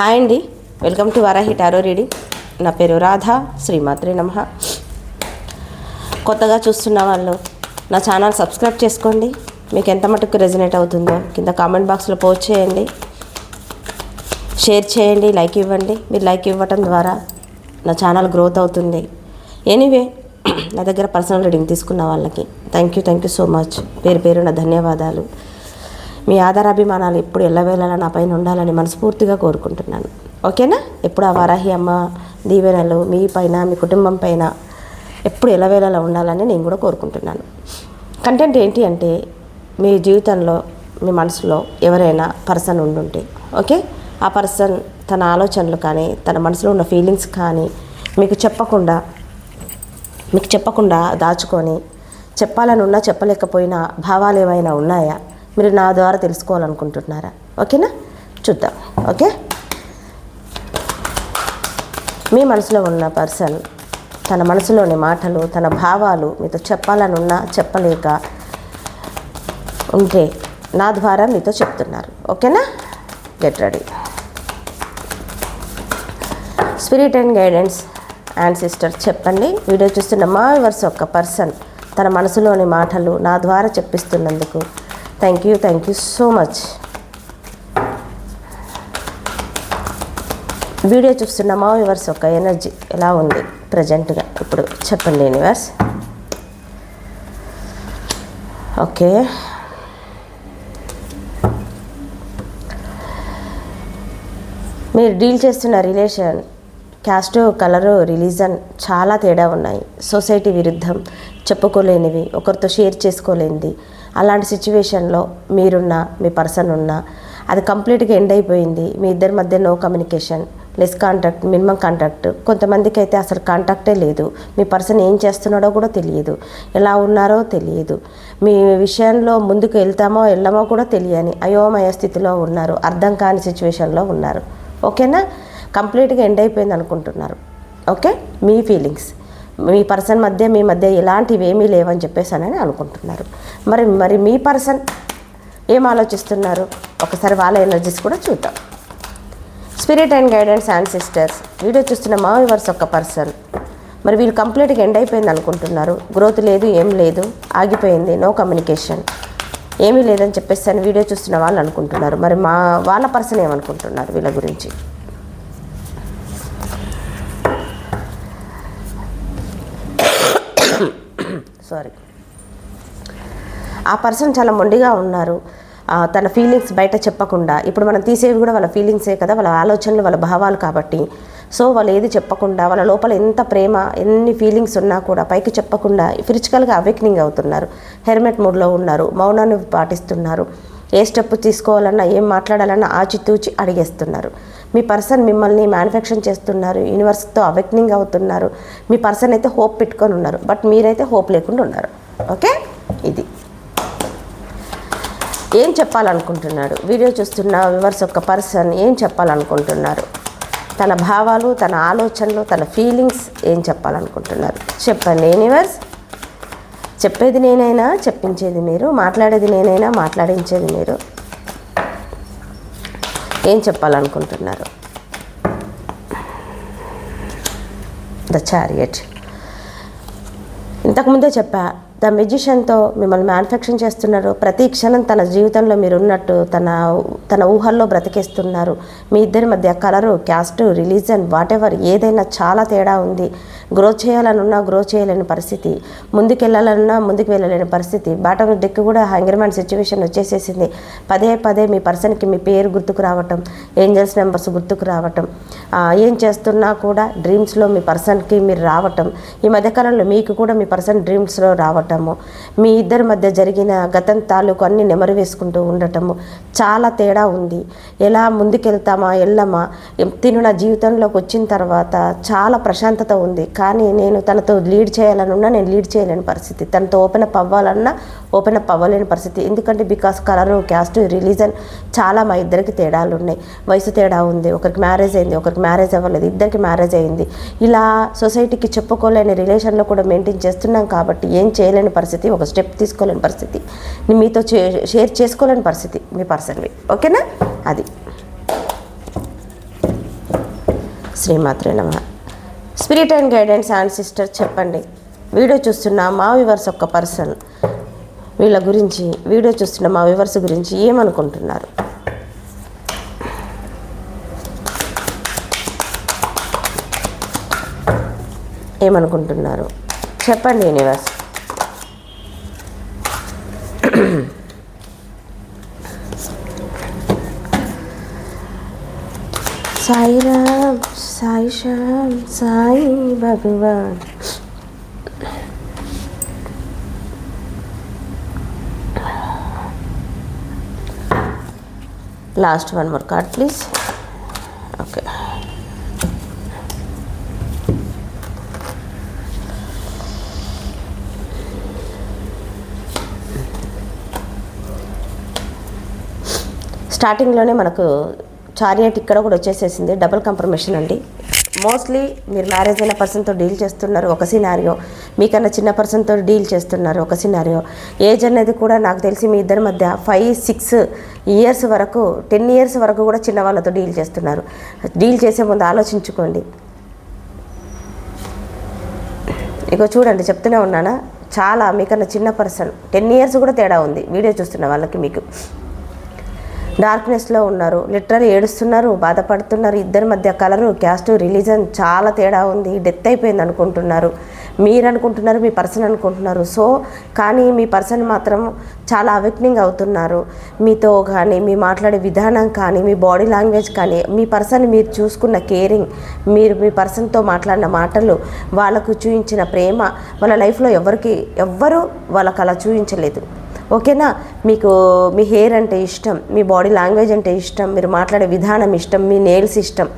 Hi అండి. Welcome to Varahi tarot reading. నా పేరు రాధా శ్రీమాత్రి నమ. కొత్తగా చూస్తున్న వాళ్ళు నా ఛానల్ సబ్స్క్రైబ్ చేసుకోండి. మీకు ఎంత మటుకు రెజినేట్ అవుతుందో కింద కామెంట్ బాక్స్లో పోస్ట్ చేయండి. షేర్ చేయండి లైక్ ఇవ్వండి. మీరు లైక్ ఇవ్వటం ద్వారా నా ఛానల్ గ్రోత్ అవుతుంది. ఎనీవే నా దగ్గర పర్సనల్ రీడింగ్ తీసుకున్న వాళ్ళకి thank you thank you so much. పేరు పేరు నా ధన్యవాదాలు. మీ ఆధారాభిమానాలు ఎప్పుడు ఎల్లవేళలా నా పైన ఉండాలని మనస్ఫూర్తిగా కోరుకుంటున్నాను. ఓకేనా? ఎప్పుడు ఆ వారాహి అమ్మ దీవెనలు మీ పైన మీ కుటుంబం పైన ఎప్పుడు ఎల్లవేళలా ఉండాలని నేను కూడా కోరుకుంటున్నాను. కంటెంట్ ఏంటి అంటే మీ జీవితంలో మీ మనసులో ఎవరైనా పర్సన్ ఉండుంటే ఓకే? ఆ పర్సన్ తన ఆలోచనలు కానీ తన మనసులో ఉన్న ఫీలింగ్స్ కానీ మీకు చెప్పకుండా మీకు చెప్పకుండా దాచుకొని చెప్పాలని ఉన్నా చెప్పలేకపోయినా భావాలు ఏమైనా ఉన్నాయా? మీరు నా ద్వారా తెలుసుకోవాలనుకుంటున్నారా? ఓకేనా? చూద్దాం. ఓకే? మీ మనసులో ఉన్న పర్సన్ తన మనసులోని మాటలు తన భావాలు మీతో చెప్పాలని ఉన్నా చెప్పలేక ఉంటే నా ద్వారా మీతో చెప్తున్నారు. ఓకేనా? Get ready. Spirit and guidance and sister చెప్పండి. వీడియో చూస్తున్న మా వర్స్ ఒక పర్సన్ తన మనసులోని మాటలు నా ద్వారా చెప్పిస్తున్నందుకు thank you thank you so much video చూస్తున్న మా ఒక ఎనర్జీ ఎలా ఉంది ప్రజెంట్గా ఇప్పుడు చెప్పండి యూనివర్స్ ఓకే మీరు డీల్ చేస్తున్న రిలేషన్ క్యాస్ట్ కలరు రిలీజన్ చాలా తేడా ఉన్నాయి. సొసైటీ విరుద్ధం చెప్పుకోలేనివి ఒకరితో షేర్ చేసుకోలేనిది అలాంటి సిచ్యువేషన్లో మీరున్నా మీ పర్సన్ ఉన్న అది కంప్లీట్గా ఎండ్ అయిపోయింది. మీ ఇద్దరి మధ్య no communication less contact minimum contact కొంతమందికి అయితే అసలు కాంటాక్టే లేదు. మీ పర్సన్ ఏం చేస్తున్నాడో కూడా తెలియదు. ఎలా ఉన్నారో తెలియదు. మీ విషయంలో ముందుకు వెళ్తామో వెళ్ళమో కూడా తెలియని అయోమయ స్థితిలో ఉన్నారు. అర్థం కాని సిచ్యువేషన్లో ఉన్నారు. ఓకేనా కంప్లీట్గా ఎండ్ అయిపోయింది అనుకుంటున్నారు. ఓకే మీ ఫీలింగ్స్ మీ పర్సన్ మధ్య మీ మధ్య ఇలాంటివి ఏమీ లేవని చెప్పేసానని అనుకుంటున్నారు. మరి మరి మీ పర్సన్ ఏం ఆలోచిస్తున్నారు? ఒకసారి వాళ్ళ ఎనర్జీస్ కూడా చూద్దాం. Spirit and guidance and sisters video చూస్తున్న మా వివర్స్ ఒక పర్సన్. మరి వీళ్ళు కంప్లీట్గా ఎండ్ అయిపోయింది అనుకుంటున్నారు. గ్రోత్ లేదు ఏం లేదు ఆగిపోయింది నో కమ్యూనికేషన్. ఏమీ లేదని చెప్పేసి అని వీడియో చూస్తున్న వాళ్ళు అనుకుంటున్నారు. మరి మా వాళ్ళ పర్సన్ ఏమనుకుంటున్నారు వీళ్ళ గురించి? సారీ ఆ పర్సన్ చాలా మొండిగా ఉన్నారు. తన ఫీలింగ్స్ బయట చెప్పకుండా. ఇప్పుడు మనం తీసేవి కూడా వాళ్ళ ఫీలింగ్సే కదా వాళ్ళ ఆలోచనలు వాళ్ళ భావాలు కాబట్టి. సో వాళ్ళు ఏది చెప్పకుండా వాళ్ళ లోపల ఎంత ప్రేమ ఎన్ని ఫీలింగ్స్ ఉన్నా కూడా పైకి చెప్పకుండా ఫిజికల్గా అవేక్నింగ్ అవుతున్నారు. హెల్మెట్ మూడ్లో ఉన్నారు మౌనాన్ని పాటిస్తున్నారు. ఏ స్టెప్ తీసుకోవాలన్నా ఏం మాట్లాడాలన్నా ఆచితూచి అడిగేస్తున్నారు. మీ పర్సన్ మిమ్మల్ని మ్యానుఫ్యాక్చర్ చేస్తున్నారు యూనివర్స్తో అవేక్నింగ్ అవుతున్నారు మీ పర్సన్ అయితే హోప్ పెట్టుకొని ఉన్నారు బట్ మీరైతే హోప్ లేకుండా ఉన్నారు. ఓకే? ఇది. ఏం చెప్పాలనుకుంటున్నాడు? వీడియో చూస్తున్న వివర్స్ ఒక పర్సన్ ఏం చెప్పాలనుకుంటున్నారు? తన భావాలు తన ఆలోచనలు తన ఫీలింగ్స్ ఏం చెప్పాలనుకుంటున్నారు? చెప్పండి యూనివర్స్. చెప్పేది నేనైనా చెప్పించేది మీరు మాట్లాడేది నేనైనా మాట్లాడించేది మీరు. ఏం చెప్పాలనుకుంటున్నారు? ద చారియట్ ఇంతకుముందే చెప్పా ద మెజిషియన్తో మిమ్మల్ని మ్యానుఫ్యాక్చరింగ్ చేస్తున్నారు. ప్రతి క్షణం తన జీవితంలో మీరు ఉన్నట్టు తన తన ఊహల్లో బ్రతికేస్తున్నారు. మీ ఇద్దరి మధ్య colour caste religion whatever ఏదైనా చాలా తేడా ఉంది. గ్రో చేయాలనున్నా గ్రో చేయలేని పరిస్థితి. ముందుకెళ్ళాలన్నా ముందుకు వెళ్ళలేని పరిస్థితి. బాటమ్ డెక్ కూడా హంగర్మెంట్ సిచ్యువేషన్ వచ్చేసేసింది. పదే పదే మీ పర్సన్కి మీ పేరు గుర్తుకు రావటం ఏంజల్స్ నెంబర్స్ గుర్తుకు రావటం ఏం చేస్తున్నా కూడా డ్రీమ్స్లో మీ పర్సన్కి మీరు రావటం ఈ మధ్యకాలంలో మీకు కూడా మీ పర్సన్ డ్రీమ్స్లో రావటం. రావటము మీ ఇద్దరి మధ్య జరిగిన గతం తాలూకు అన్ని నెమరు వేసుకుంటూ ఉండటము చాలా తేడా ఉంది. ఎలా ముందుకెళ్తామా వెళ్ళమా తిను నా జీవితంలోకి వచ్చిన తర్వాత చాలా ప్రశాంతత ఉంది. కానీ నేను తనతో లీడ్ చేయాలనున్నా నేను లీడ్ చేయలేని పరిస్థితి. తనతో ఓపెన్ అప్ అవ్వాలన్నా ఓపెన్ అప్ అవ్వలేని పరిస్థితి. ఎందుకంటే బికాస్ కలరు క్యాస్ట్ రిలీజన్ చాలా మా ఇద్దరికి తేడాలు ఉన్నాయి. వయసు తేడా ఉంది ఒకరికి మ్యారేజ్ అయింది ఒకరికి మ్యారేజ్ అవ్వలేదు ఇద్దరికి మ్యారేజ్ అయింది. ఇలా సొసైటీకి చెప్పుకోలేని రిలేషన్లో కూడా మెయింటైన్ చేస్తున్నాం కాబట్టి ఏం చేయలేని పరిస్థితి ఒక స్టెప్ తీసుకోలేని పరిస్థితి. మీతో షేర్ చేసుకోలేని పరిస్థితి మీ పర్సన్వి ఓకేనా అది. శ్రీమాత్రే నమ. Spirit and guidance and sister చెప్పండి. వీడియో చూస్తున్న మా వివర్స్ ఒక్క పర్సన్ వీళ్ళ గురించి వీడియో చూస్తున్న మా వివర్స్ గురించి ఏమనుకుంటున్నారు? ఏమనుకుంటున్నారు? చెప్పండి యూనివర్స్ साई राम साई श्याम साई भगवान last one more card please. స్టార్టింగ్లోనే మనకు చారియట్ ఇక్కడ కూడా వచ్చేసేసింది. డబుల్ కంప్రమేషన్ అండి. మోస్ట్లీ మీరు మ్యారేజ్ అయిన పర్సన్తో డీల్ చేస్తున్నారు ఒక సినారియో. మీకన్నా చిన్న పర్సన్తో డీల్ చేస్తున్నారు ఒక సినారియో. ఏజ్ అనేది కూడా నాకు తెలిసి మీ ఇద్దరి మధ్య ఫైవ్ సిక్స్ ఇయర్స్ వరకు టెన్ ఇయర్స్ వరకు కూడా చిన్న వాళ్ళతో డీల్ చేస్తున్నారు. డీల్ చేసే ముందు ఆలోచించుకోండి. ఇగో చూడండి చెప్తూనే ఉన్నానా? చాలా మీకన్నా చిన్న పర్సన్. టెన్ ఇయర్స్ కూడా తేడా ఉంది. వీడియో చూస్తున్న వాళ్ళకి మీకు. డార్క్నెస్లో ఉన్నారు. లిటరల్ ఏడుస్తున్నారు బాధపడుతున్నారు. ఇద్దరి మధ్య కలరు క్యాస్ట్ రిలీజన్ చాలా తేడా ఉంది. డెత్ అయిపోయింది అనుకుంటున్నారు. మీరు అనుకుంటున్నారు మీ పర్సన్ అనుకుంటున్నారు. సో కానీ మీ పర్సన్ మాత్రం చాలా అవేక్నింగ్ అవుతున్నారు. మీతో కానీ మీ మాట్లాడే విధానం కానీ మీ బాడీ లాంగ్వేజ్ కానీ మీ పర్సన్ మీరు చూసుకున్న కేరింగ్ మీరు మీ పర్సన్తో మాట్లాడిన మాటలు వాళ్ళకు చూపించిన ప్రేమ వాళ్ళ లైఫ్లో ఎవరికి ఎవ్వరూ వాళ్ళకు అలా చూపించలేదు. ఓకేనా? మీకు మీ హెయిర్ అంటే ఇష్టం మీ బాడీ లాంగ్వేజ్ అంటే ఇష్టం మీరు మాట్లాడే విధానం ఇష్టం మీ నేల్స్ ఇష్టం.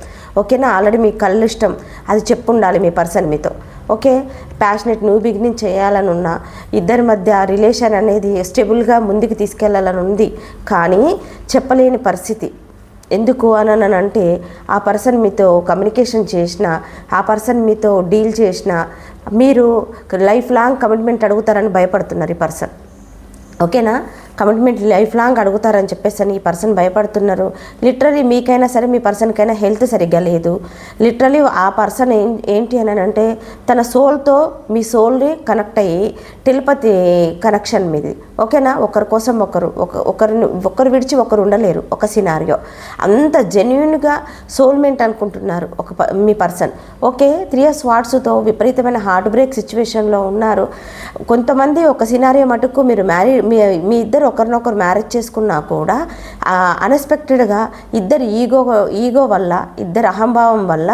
ఓకేనా? ఆల్రెడీ మీ కళ్ళు ఇష్టం. అది చెప్పుండాలి మీ పర్సన్ మీతో. ఓకే? ప్యాషనెట్ న్యూ బిగినింగ్ చేయాలని ఇద్దరి మధ్య రిలేషన్ అనేది స్టెబుల్గా ముందుకు తీసుకెళ్ళాలని ఉంది. కానీ చెప్పలేని పరిస్థితి. ఎందుకు అని అంటే ఆ పర్సన్ మీతో కమ్యూనికేషన్ చేసిన ఆ పర్సన్ మీతో డీల్ చేసిన మీరు లైఫ్ లాంగ్ కమిట్మెంట్ అడుగుతారని భయపడుతున్నారు ఈ పర్సన్. ఓకేనా? కమిట్మెంట్ లైఫ్ లాంగ్ అడుగుతారని చెప్పేసి అని ఈ పర్సన్ భయపడుతున్నారు. లిటరలీ మీకైనా సరే మీ పర్సన్కైనా హెల్త్ సరిగ్గా లేదు. లిటరలీ ఆ పర్సన్ ఏం ఏంటి అని అంటే తన సోల్తో మీ సోల్ని కనెక్ట్ అయ్యి టెలిపతి కనెక్షన్ మీది. ఓకేనా? ఒకరి కోసం ఒకరు ఒక ఒకరిని ఒకరు విడిచి ఒకరు ఉండలేరు ఒక సినారియో అంత జెన్యున్గా సోల్మెంట్ అనుకుంటున్నారు ఒక మీ పర్సన్ ఓకే త్రీ ఆఫ్ వాట్స్తో విపరీతమైన హార్ట్ బ్రేక్ సిచ్యువేషన్లో ఉన్నారు. కొంతమంది ఒక సినారియో మటుకు మీరు మ్యారీ మీ మీ ఇద్దరు ఒకరినొకరు మ్యారేజ్ చేసుకున్నా కూడా అన్ఎక్స్పెక్టెడ్గా ఇద్దరు ఈగో ఈగో వల్ల ఇద్దరు అహంభావం వల్ల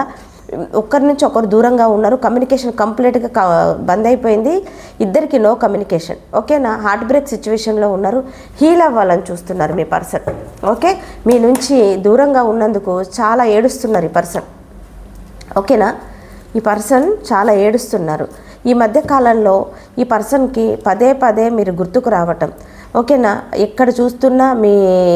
ఒకరి నుంచి ఒకరు దూరంగా ఉన్నారు. కమ్యూనికేషన్ కంప్లీట్గా బంద్ అయిపోయింది. ఇద్దరికి నో కమ్యూనికేషన్. ఓకేనా? హార్ట్ బ్రేక్ సిచ్యువేషన్లో ఉన్నారు. హీల్ అవ్వాలని చూస్తున్నారు మీ పర్సన్. ఓకే? మీ నుంచి దూరంగా ఉన్నందుకు చాలా ఏడుస్తున్నారు ఈ పర్సన్. ఓకేనా? ఈ పర్సన్ చాలా ఏడుస్తున్నారు. ఈ మధ్య కాలంలో ఈ పర్సన్కి పదే పదే మీరు గుర్తుకు రావటం ఓకేనా? ఎక్కడ చూస్తున్నా మీ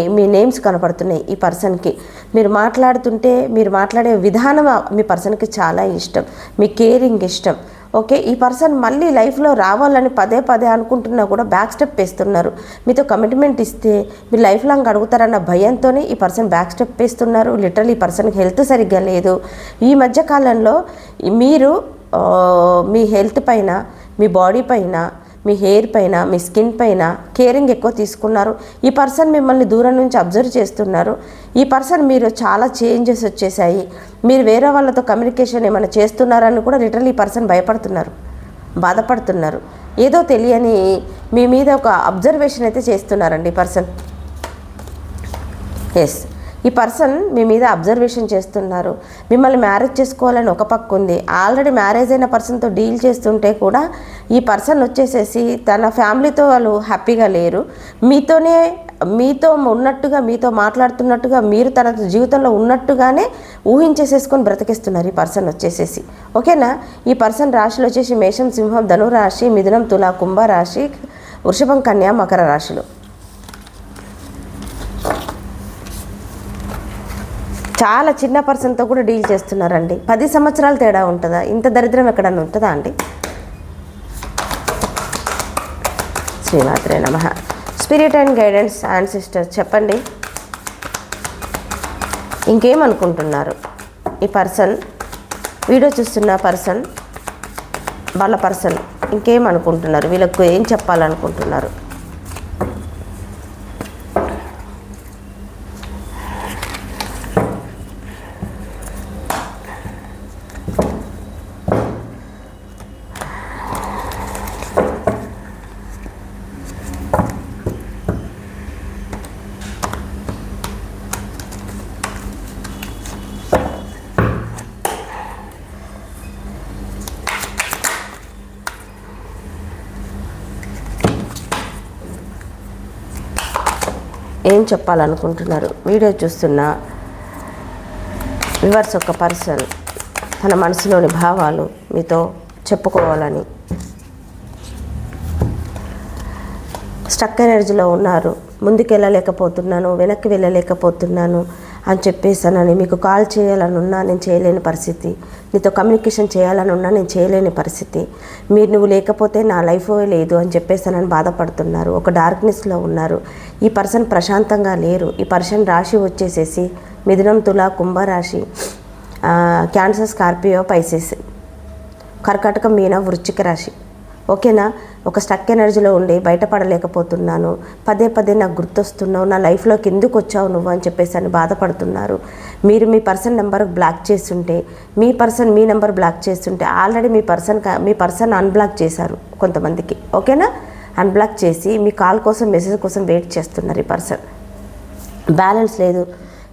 మీ నేమ్స్ కనపడుతున్నాయి ఈ పర్సన్కి. మీరు మాట్లాడుతుంటే మీరు మాట్లాడే విధానం మీ పర్సన్కి చాలా ఇష్టం. మీ కేరింగ్ ఇష్టం. ఓకే? ఈ పర్సన్ మళ్ళీ లైఫ్లో రావాలని పదే పదే అనుకుంటున్నా కూడా బ్యాక్ స్టెప్ వేస్తున్నారు. మీతో కమిట్మెంట్ ఇస్తే మీరు లైఫ్ లాంగ్ అడుగుతారన్న భయంతోనే ఈ పర్సన్ బ్యాక్ స్టెప్ వేస్తున్నారు. లిటరల్ ఈ పర్సన్కి హెల్త్ సరిగ్గా లేదు. ఈ మధ్య కాలంలో మీరు మీ హెల్త్ పైన మీ బాడీ పైన మీ హెయిర్ పైన మీ స్కిన్ పైన కేరింగ్ ఎక్కువ తీసుకున్నారు. ఈ పర్సన్ మిమ్మల్ని దూరం నుంచి అబ్జర్వ్ చేస్తున్నారు. ఈ పర్సన్ మీరు చాలా చేంజెస్ వచ్చేసాయి. మీరు వేరే వాళ్ళతో కమ్యూనికేషన్ ఏమైనా చేస్తున్నారని కూడా లిటరల్ ఈ పర్సన్ భయపడుతున్నారు బాధపడుతున్నారు. ఏదో తెలియని మీ మీద ఒక అబ్జర్వేషన్ అయితే చేస్తున్నారండి ఈ పర్సన్. ఎస్ ఈ పర్సన్ మీ మీద అబ్జర్వేషన్ చేస్తున్నారు. మిమ్మల్ని మ్యారేజ్ చేసుకోవాలని ఒక పక్క ఉంది. ఆల్రెడీ మ్యారేజ్ అయిన పర్సన్తో డీల్ చేస్తుంటే కూడా ఈ పర్సన్ వచ్చేసేసి తన ఫ్యామిలీతో వాళ్ళు హ్యాపీగా లేరు. మీతోనే మీతో ఉన్నట్టుగా మీతో మాట్లాడుతున్నట్టుగా మీరు తన జీవితంలో ఉన్నట్టుగానే ఊహించేసేసుకొని బ్రతికిస్తున్నారు ఈ పర్సన్ వచ్చేసేసి. ఓకేనా? ఈ పర్సన్ రాశిలో వచ్చేసి మేషం సింహం ధను రాశి మిథునం తులా కుంభ రాశి వృషభం కన్యా మకర రాశులు. చాలా చిన్న పర్సన్తో కూడా డీల్ చేస్తున్నారండి. పది సంవత్సరాల తేడా ఉంటుందా? ఇంత దరిద్రం ఎక్కడన్నా ఉంటుందా అండి? శ్రీమాత్రే నమ. Spirit and guidance and sisters చెప్పండి. ఇంకేమనుకుంటున్నారు? ఈ పర్సన్ వీడియో చూస్తున్న పర్సన్ వాళ్ళ పర్సన్ ఇంకేం అనుకుంటున్నారు వీళ్ళకు ఏం చెప్పాలనుకుంటున్నారు? ఏం చెప్పాలనుకుంటున్నారు? వీడియో చూస్తున్న వివర్స్ ఒక పర్సన్ తన మనసులోని భావాలు మీతో చెప్పుకోవాలని స్టక్ ఎనర్జీలో ఉన్నారు. ముందుకు వెళ్ళలేకపోతున్నాను వెనక్కి వెళ్ళలేకపోతున్నాను. అని చెప్పేసానని మీకు కాల్ చేయాలని ఉన్నా నేను చేయలేని పరిస్థితి. నీతో కమ్యూనికేషన్ చేయాలని ఉన్నా నేను చేయలేని పరిస్థితి. మీరు నువ్వు లేకపోతే నా లైఫ్ లేదు అని చెప్పేసానని బాధపడుతున్నారు. ఒక డార్క్నెస్లో ఉన్నారు. ఈ పర్సన్ ప్రశాంతంగా లేరు. ఈ పర్సన్ రాశి వచ్చేసేసి మిథునం తుల కుంభరాశి క్యాన్సర్ స్కార్పియో పైసెస్ కర్కాటకం మీన వృశ్చిక రాశి. ఓకేనా? ఒక స్టక్ ఎనర్జీలో ఉండి బయటపడలేకపోతున్నాను. పదే పదే నాకు గుర్తొస్తున్నావు నా లైఫ్లోకి ఎందుకు వచ్చావు నువ్వు అని చెప్పేసి అని బాధపడుతున్నారు. మీరు మీ పర్సన్ నెంబర్ బ్లాక్ చేస్తుంటే మీ పర్సన్ మీ నెంబర్ బ్లాక్ చేస్తుంటే ఆల్రెడీ మీ పర్సన్ క- మీ పర్సన్ అన్బ్లాక్ చేశారు కొంతమందికి. ఓకేనా? అన్బ్లాక్ చేసి మీ కాల్ కోసం మెసేజ్ కోసం వెయిట్ చేస్తున్నారు ఈ పర్సన్ బ్యాలెన్స్ లేదు.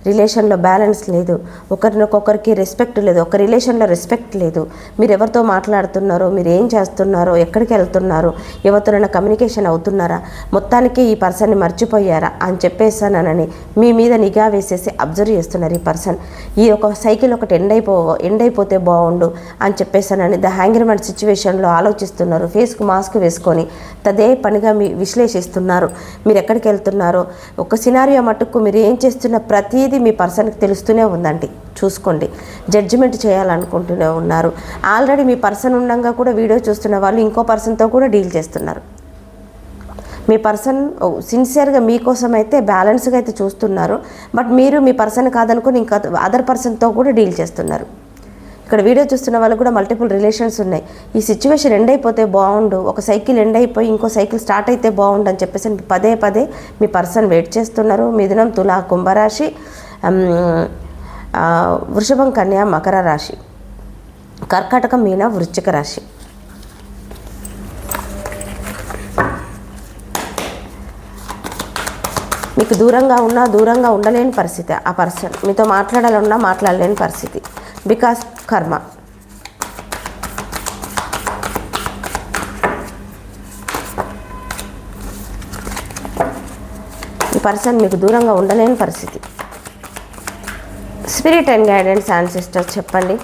రిలేషన్లో బ్యాలెన్స్ లేదు. ఒకరినొకొకరికి రెస్పెక్ట్ లేదు. ఒక రిలేషన్లో రెస్పెక్ట్ లేదు. మీరు ఎవరితో మాట్లాడుతున్నారో మీరు ఏం చేస్తున్నారో ఎక్కడికి వెళ్తున్నారో ఎవరితోనైనా కమ్యూనికేషన్ అవుతున్నారా? మొత్తానికి ఈ పర్సన్ని మర్చిపోయారా? అని చెప్పేసానని మీ మీద నిఘా వేసేసి అబ్జర్వ్ చేస్తున్నారు ఈ పర్సన్ ఈ ఒక సైకిల్ ఒకటి ఎండ్ అయిపో ఎండ్ అయిపోతే బాగుండు అని చెప్పేసానని ద హ్యాంగ్రిమెంట్ సిచ్యువేషన్లో ఆలోచిస్తున్నారు. ఫేస్కు మాస్క్ వేసుకొని తదే పనిగా మీ విశ్లేషిస్తున్నారు. మీరు ఎక్కడికి వెళ్తున్నారో? ఒక సినారియో మటుకు మీరు ఏం చేస్తున్న ప్రతి ప్రతిదీ మీ పర్సన్కి తెలుస్తూనే ఉందండి. చూసుకోండి. జడ్జిమెంట్ చేయాలనుకుంటూనే ఉన్నారు. ఆల్రెడీ మీ పర్సన్ ఉండగా కూడా వీడియో చూస్తున్న వాళ్ళు ఇంకో పర్సన్తో కూడా డీల్ చేస్తున్నారు. మీ పర్సన్ సిన్సియర్గా మీకోసం అయితే బ్యాలెన్స్గా అయితే చూస్తున్నారు. బట్ మీరు మీ పర్సన్ కాదనుకుని ఇంకా అదర్ పర్సన్తో కూడా డీల్ చేస్తున్నారు. ఇక్కడ వీడియో చూస్తున్న వాళ్ళకు కూడా మల్టిపుల్ రిలేషన్స్ ఉన్నాయి. ఈ సిచ్యువేషన్ ఎండ్ అయిపోతే బాగుండు. ఒక సైకిల్ ఎండ్ అయిపోయి ఇంకో సైకిల్ స్టార్ట్ అయితే బాగుండు అని చెప్పేసి పదే పదే మీ పర్సన్ వెయిట్ చేస్తున్నారు. మిథునం తులా కుంభరాశి వృషభం కన్యా మకర రాశి. కర్కాటకం మీన వృశ్చిక రాశి. మీకు దూరంగా ఉన్నా దూరంగా ఉండలేని పరిస్థితి ఆ పర్సన్ మీతో మాట్లాడాలన్నా మాట్లాడలేని పరిస్థితి. బికాస్ కర్మ ఈ పర్సన్ మీకు దూరంగా ఉండలేని పరిస్థితి. స్పిరిట్ అండ్ గైడెన్స్ సిస్టర్స్ చెప్పండి.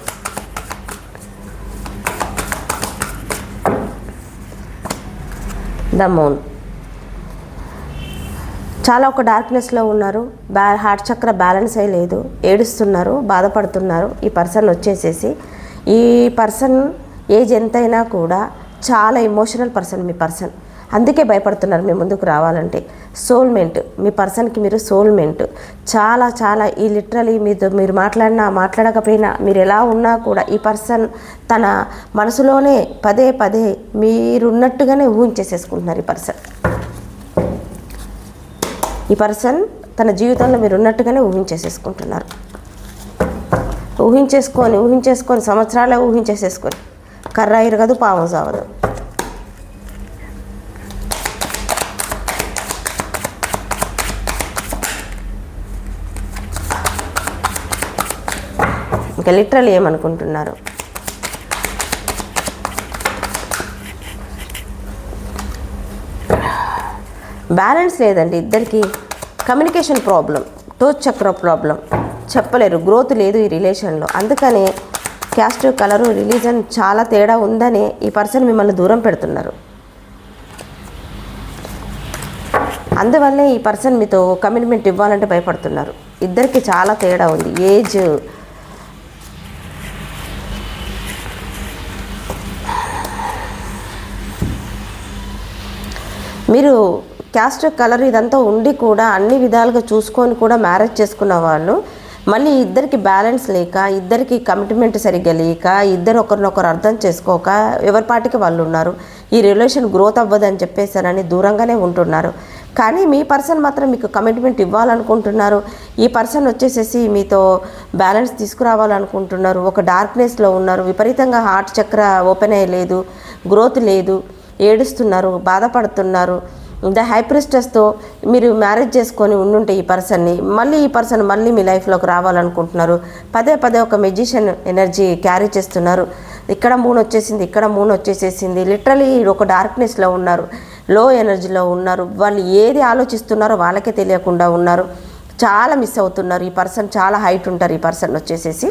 ద మూన్ చాలా ఒక డార్క్నెస్లో ఉన్నారు. బ్యా హార్ట్ చక్ర బ్యాలెన్స్ అయ్యి లేదు. ఏడుస్తున్నారు బాధపడుతున్నారు. ఈ పర్సన్ వచ్చేసేసి ఈ పర్సన్ ఏజ్ ఎంతైనా కూడా చాలా ఎమోషనల్ పర్సన్ మీ పర్సన్ అందుకే భయపడుతున్నారు మీ ముందుకు రావాలంటే. సోల్మెంట్ మీ పర్సన్కి మీరు సోల్మెంట్ చాలా చాలా ఈ లిటరలీ మీతో మీరు మాట్లాడినా మాట్లాడకపోయినా మీరు ఎలా ఉన్నా కూడా ఈ పర్సన్ తన మనసులోనే పదే పదే మీరున్నట్టుగానే ఊహించేసేసుకుంటున్నారు ఈ పర్సన్ ఈ పర్సన్ తన జీవితంలో మీరు ఉన్నట్టుగానే ఊహించేసేసుకుంటున్నారు. ఊహించేసుకొని ఊహించేసుకొని సంవత్సరాలే ఊహించేసేసుకొని కర్ర ఇరగదు పాము సావదు ఇంకా లిటరల్ ఏమనుకుంటున్నారు? బ్యాలెన్స్ లేదండి ఇద్దరికి కమ్యూనికేషన్ ప్రాబ్లం టోచ్ చక్ర ప్రాబ్లం. చెప్పలేరు గ్రోత్ లేదు ఈ రిలేషన్లో. అందుకనే క్యాస్ట్ కలరు రిలీజన్ చాలా తేడా ఉందని ఈ పర్సన్ మిమ్మల్ని దూరం పెడుతున్నారు. అందువల్లే ఈ పర్సన్ మీతో కమిట్మెంట్ ఇవ్వాలంటే భయపడుతున్నారు. ఇద్దరికి చాలా తేడా ఉంది. ఏజ్ మీరు క్యాస్ట్ కలర్ ఇదంతా ఉండి కూడా అన్ని విధాలుగా చూసుకొని కూడా మ్యారేజ్ చేసుకున్న వాళ్ళు మళ్ళీ ఇద్దరికి బ్యాలెన్స్ లేక ఇద్దరికి కమిట్మెంట్ సరిగ్గా లేక ఇద్దరు ఒకరినొకరు అర్థం చేసుకోక ఎవరి పాటికి వాళ్ళు ఉన్నారు. ఈ రిలేషన్ గ్రోత్ అవ్వదని చెప్పేసారని దూరంగానే ఉంటున్నారు. కానీ మీ పర్సన్ మాత్రం మీకు కమిట్మెంట్ ఇవ్వాలనుకుంటున్నారు. ఈ పర్సన్ వచ్చేసేసి మీతో బ్యాలెన్స్ తీసుకురావాలనుకుంటున్నారు. ఒక డార్క్నెస్లో ఉన్నారు. విపరీతంగా హార్ట్ చక్ర ఓపెన్ అయ్యలేదు. గ్రోత్ లేదు. ఏడుస్తున్నారు. బాధపడుతున్నారు. ద హైప్రిస్టస్తో మీరు మ్యారేజ్ చేసుకొని ఉండుంటే ఈ పర్సన్ని మళ్ళీ ఈ పర్సన్ మళ్ళీ మీ లైఫ్లోకి రావాలనుకుంటున్నారు. పదే పదే ఒక మెజిషియన్ ఎనర్జీ క్యారీ చేస్తున్నారు. ఇక్కడ మూన్ వచ్చేసింది ఇక్కడ మూన్ వచ్చేసేసింది. లిటరలీ ఒక డార్క్నెస్లో ఉన్నారు. లో ఎనర్జీలో ఉన్నారు. వాళ్ళు ఏది ఆలోచిస్తున్నారో వాళ్ళకే తెలియకుండా ఉన్నారు. చాలా మిస్ అవుతున్నారు. ఈ పర్సన్ చాలా హైట్ ఉంటారు. ఈ పర్సన్ వచ్చేసేసి.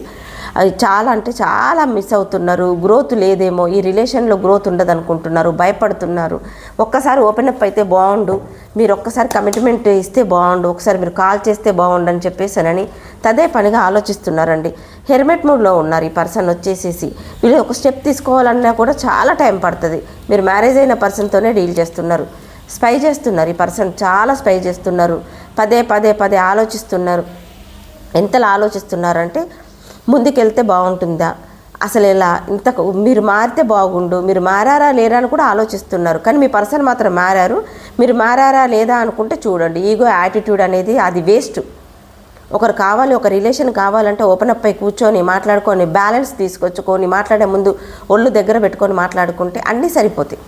అది చాలా అంటే చాలా మిస్ అవుతున్నారు. గ్రోత్ లేదేమో. ఈ రిలేషన్లో గ్రోత్ ఉండదు అనుకుంటున్నారు భయపడుతున్నారు. ఒక్కసారి ఓపెన్ అప్ అయితే బాగుండు. మీరు ఒక్కసారి కమిట్మెంట్ ఇస్తే బాగుండు. ఒకసారి మీరు కాల్ చేస్తే బాగుండు అని చెప్పేసానని తదే పనిగా ఆలోచిస్తున్నారండి. హెల్మెట్ మూడ్లో ఉన్నారు ఈ పర్సన్ వచ్చేసేసి. వీళ్ళు ఒక స్టెప్ తీసుకోవాలన్నా కూడా చాలా టైం పడుతుంది. మీరు మ్యారేజ్ అయిన పర్సన్తోనే డీల్ చేస్తున్నారు. స్పై చేస్తున్నారు. ఈ పర్సన్ చాలా స్పై చేస్తున్నారు. పదే పదే పదే ఆలోచిస్తున్నారు. ఎంతలా ఆలోచిస్తున్నారంటే ముందుకెళ్తే బాగుంటుందా? అసలు ఇలా ఇంత మీరు మారితే బాగుండు మీరు మారారా లేరా అని కూడా ఆలోచిస్తున్నారు. కానీ మీ పర్సన్ మాత్రం మారారు. మీరు మారారా లేదా అనుకుంటే చూడండి. ఈగో యాటిట్యూడ్ అనేది అది వేస్ట్. ఒకరు కావాలి ఒక రిలేషన్ కావాలంటే ఓపెన్ అప్ అయి కూర్చొని మాట్లాడుకొని బ్యాలెన్స్ తీసుకొచ్చుకొని మాట్లాడే ముందు ఒళ్ళు దగ్గర పెట్టుకొని మాట్లాడుకుంటే అన్నీ సరిపోతాయి.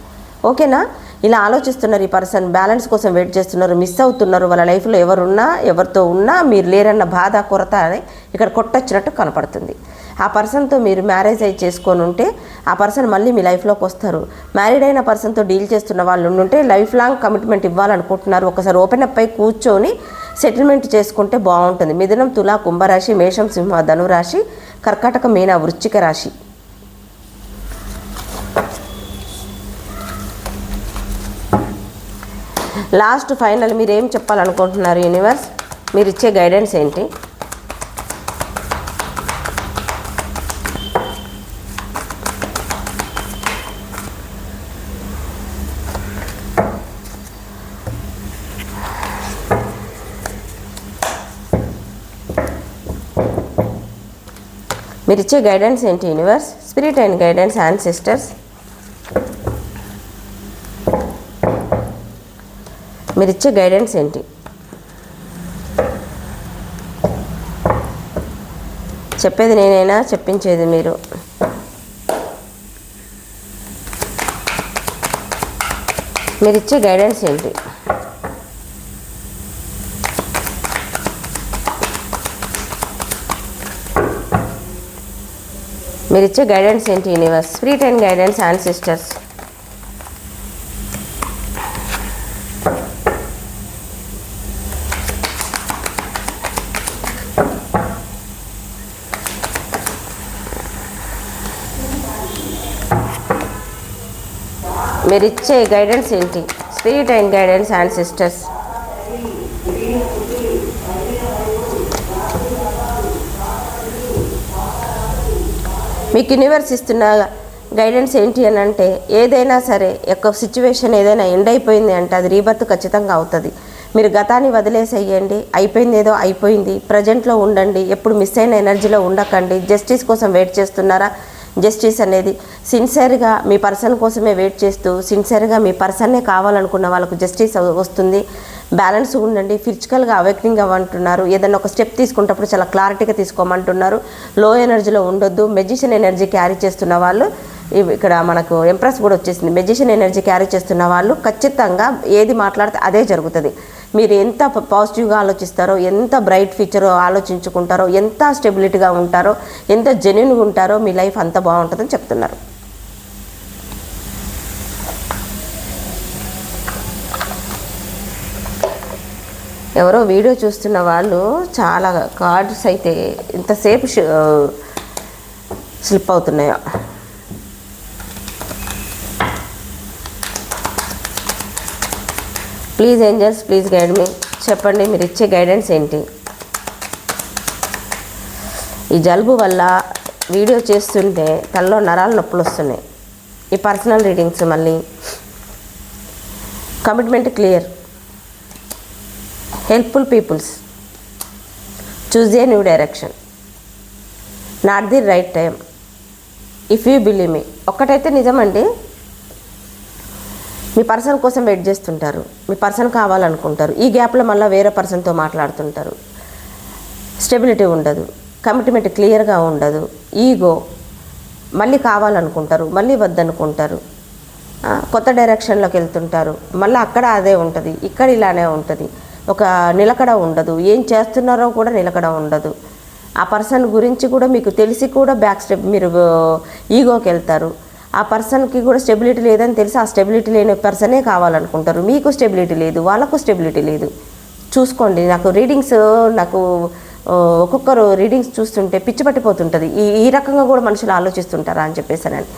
ఓకేనా? ఇలా ఆలోచిస్తున్నారు ఈ పర్సన్ బ్యాలెన్స్ కోసం వెయిట్ చేస్తున్నారు మిస్ అవుతున్నారు వాళ్ళ లైఫ్లో ఎవరున్నా ఎవరితో ఉన్నా మీరు లేరన్న బాధ కొరత అని ఇక్కడ కొట్టొచ్చినట్టు కనపడుతుంది. ఆ పర్సన్తో మీరు మ్యారేజ్ అయి చేసుకొని ఉంటే ఆ పర్సన్ మళ్ళీ మీ లైఫ్లోకి వస్తారు. మ్యారీడ్ అయిన పర్సన్తో డీల్ చేస్తున్న వాళ్ళు ఉంటే లైఫ్ లాంగ్ కమిట్మెంట్ ఇవ్వాలనుకుంటున్నారు. ఒకసారి ఓపెన్ అప్ అయి కూర్చొని సెటిల్మెంట్ చేసుకుంటే బాగుంటుంది. మిథునం తులా కుంభరాశి మేషం సింహ ధనురాశి కర్కాటక మీన వృశ్చిక రాశి. లాస్ట్ ఫైనల్ మీరు ఏం చెప్పాలనుకుంటున్నారు యూనివర్స్? మీరు ఇచ్చే గైడెన్స్ ఏంటి? మీరు ఇచ్చే గైడెన్స్ ఏంటి universe? Spirit and guidance ancestors మీరు ఇచ్చే గైడెన్స్ ఏంటి? చెప్పేది నేనైనా చెప్పించేది మీరు. మీరు ఇచ్చే గైడెన్స్ ఏంటి? మీరు ఇచ్చే గైడెన్స్ ఏంటి universe free and guidance ancestors మీరు ఇచ్చే గైడెన్స్ ఏంటి? Spirit and guidance and sisters మీకు యూనివర్స్ ఇస్తున్న గైడెన్స్ ఏంటి అని అంటే ఏదైనా సరే యొక్క సిచ్యువేషన్ ఏదైనా ఎండ్ అయిపోయింది అంటే అది రీబర్త్ ఖచ్చితంగా అవుతుంది. మీరు గతాన్ని వదిలేసేయండి అయిపోయింది ఏదో అయిపోయింది. ప్రజెంట్లో ఉండండి ఎప్పుడు మిస్ అయిన ఎనర్జీలో ఉండకండి. జస్టిస్ కోసం వెయిట్ చేస్తున్నారా? జస్టిస్ అనేది సిన్సియర్గా మీ పర్సన్ కోసమే వెయిట్ చేస్తూ సిన్సియర్గా మీ పర్సన్నే కావాలనుకున్న వాళ్ళకు జస్టిస్ వస్తుంది. బ్యాలెన్స్ ఉండండి ఫిజికల్గా అవేక్నింగ్ అవ్వంటున్నారు. ఏదైనా ఒక స్టెప్ తీసుకున్నప్పుడు చాలా క్లారిటీగా తీసుకోమంటున్నారు. లో ఎనర్జీలో ఉండొద్దు. మెజిషియన్ ఎనర్జీ క్యారీ చేస్తున్న వాళ్ళు ఇక్కడ మనకు ఎంప్రెస్ కూడా వచ్చేసింది. మెజిషియన్ ఎనర్జీ క్యారీ చేస్తున్న వాళ్ళు ఖచ్చితంగా ఏది మాట్లాడితే అదే జరుగుతుంది. మీరు ఎంత పాజిటివ్గా ఆలోచిస్తారో ఎంత బ్రైట్ ఫ్యూచర్ ఆలోచించుకుంటారో ఎంత స్టెబిలిటీగా ఉంటారో ఎంత జెన్యున్గా ఉంటారో మీ లైఫ్ అంత బాగుంటుందని చెప్తున్నారు. ఎవరో వీడియో చూస్తున్న వాళ్ళు చాలా కార్డ్స్ అయితే ఇంతసేపు స్లిప్ అవుతున్నాయో? Please angels please guide me చెప్పండి మీరు ఇచ్చే గైడెన్స్ ఏంటి? ఈ జలుబు వల్ల వీడియో చేస్తుంటే తలలో నరాలు నొప్పులు వస్తున్నాయి. ఈ పర్సనల్ రీడింగ్స్ మళ్ళీ. Commitment clear helpful peoples choose a new direction not the right time if you believe మీ ఒక్కటైతే నిజమండి. మీ పర్సన్ కోసం వెయిట్ చేస్తుంటారు. మీ పర్సన్ కావాలనుకుంటారు. ఈ గ్యాప్లో మళ్ళీ వేరే పర్సన్తో మాట్లాడుతుంటారు. స్టెబిలిటీ ఉండదు. కమిట్మెంట్ క్లియర్గా ఉండదు. ఈగో మళ్ళీ కావాలనుకుంటారు. మళ్ళీ వద్దనుకుంటారు. కొత్త డైరెక్షన్లోకి వెళ్తుంటారు. మళ్ళీ అక్కడ అదే ఉంటుంది. ఇక్కడ ఇలానే ఉంటుంది. ఒక నిలకడ ఉండదు. ఏం చేస్తున్నారో కూడా నిలకడ ఉండదు. ఆ పర్సన్ గురించి కూడా మీకు తెలిసి కూడా బ్యాక్ స్టెప్ మీరు ఈగోకి వెళ్తారు. ఆ పర్సన్కి కూడా స్టెబిలిటీ లేదని తెలిసి ఆ స్టెబిలిటీ లేని పర్సనే కావాలనుకుంటారు. మీకు స్టెబిలిటీ లేదు వాళ్ళకు స్టెబిలిటీ లేదు. చూసుకోండి నాకు రీడింగ్స్ నాకు ఒక్కొక్కరు రీడింగ్స్ చూస్తుంటే పిచ్చి పట్టిపోతుంటుంది. ఈ ఈ రకంగా కూడా మనుషులు ఆలోచిస్తుంటారా అని చెప్పేసి అని.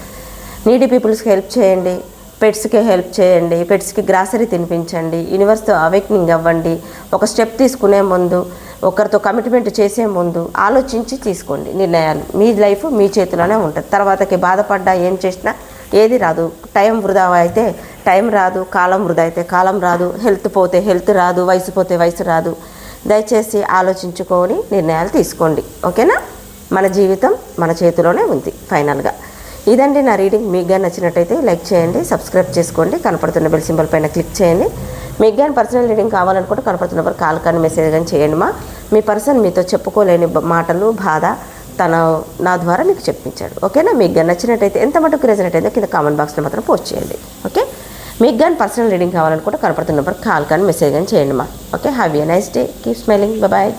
నీడీ పీపుల్స్కి హెల్ప్ చేయండి. పెట్స్కి హెల్ప్ చేయండి పెట్స్కి గ్రాసరీ తినిపించండి యూనివర్స్తో అవేక్నింగ్ అవ్వండి ఒక స్టెప్ తీసుకునే ముందు ఒకరితో కమిట్మెంట్ చేసే ముందు ఆలోచించి తీసుకోండి నిర్ణయాలు. మీ లైఫ్ మీ చేతిలోనే ఉంటుంది. తర్వాతకి బాధపడ్డా ఏం చేసినా ఏది రాదు. టైం వృధా అయితే టైం రాదు కాలం వృధా అయితే కాలం రాదు హెల్త్ పోతే హెల్త్ రాదు వయసు పోతే వయసు రాదు. దయచేసి ఆలోచించుకొని నిర్ణయాలు తీసుకోండి. ఓకేనా? మన జీవితం మన చేతిలోనే ఉంది ఫైనల్గా. ఇదండి నా రీడింగ్ మీకు కానీ నచ్చినట్టయితే లైక్ చేయండి సబ్స్క్రైబ్ చేసుకోండి కనపడుతున్న బెల్ సింబల్ పైన క్లిక్ చేయండి. మీకు కానీ పర్సనల్ రీడింగ్ కావాలనుకుంటే కనపడుతున్న వారు కాల్ కానీ మెసేజ్ కానీ చేయండి మా. మీ పర్సన్ మీతో చెప్పుకోలేని మాటలు బాధ తన నా ద్వారా మీకు చెప్పించాడు. ఓకేనా మీకు కానీ నచ్చినట్టయితే ఎంత మటుకు రెజనెట్ అయిందో కింద కామెంట్ బాక్స్లో మాత్రం పోస్ట్ చేయండి. ఓకే మీకు కానీ పర్సనల్ రీడింగ్ కావాలనుకుంటే కనపడుతున్న నెంబర్ కాల్ కానీ మెసేజ్ కానీ చేయండి మా. Okay have a nice day keep smiling bye